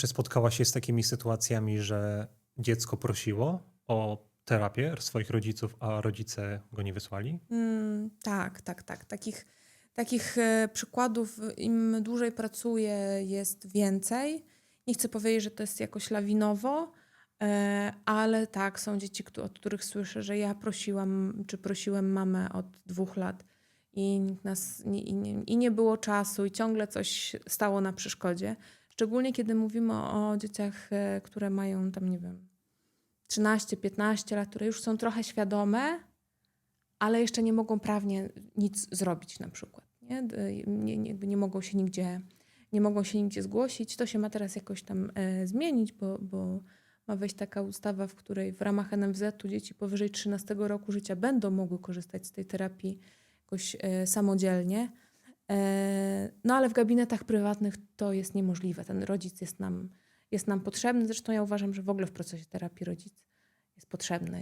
czy spotkałaś się z takimi sytuacjami, że dziecko prosiło o terapię swoich rodziców, a rodzice go nie wysłali? Mm, tak, tak, tak. Takich, takich e, przykładów im dłużej pracuję jest więcej. Nie chcę powiedzieć, że to jest jakoś lawinowo, e, ale tak, są dzieci, od których słyszę, że ja prosiłam, czy prosiłem mamę od dwóch lat i nas, i, i nie było czasu i ciągle coś stało na przeszkodzie. Szczególnie kiedy mówimy o dzieciach, e, które mają tam, nie wiem, 13-15 lat, które już są trochę świadome, ale jeszcze nie mogą prawnie nic zrobić na przykład. Nie, D- nie, nie, nie mogą się nigdzie nie mogą się nigdzie zgłosić. To się ma teraz jakoś tam e, zmienić, bo, bo ma wejść taka ustawa, w której w ramach NFZ-u dzieci powyżej 13 roku życia będą mogły korzystać z tej terapii jakoś e, samodzielnie. E, no ale w gabinetach prywatnych to jest niemożliwe. Ten rodzic jest nam, jest nam potrzebny. Zresztą ja uważam, że w ogóle w procesie terapii rodzic jest potrzebny.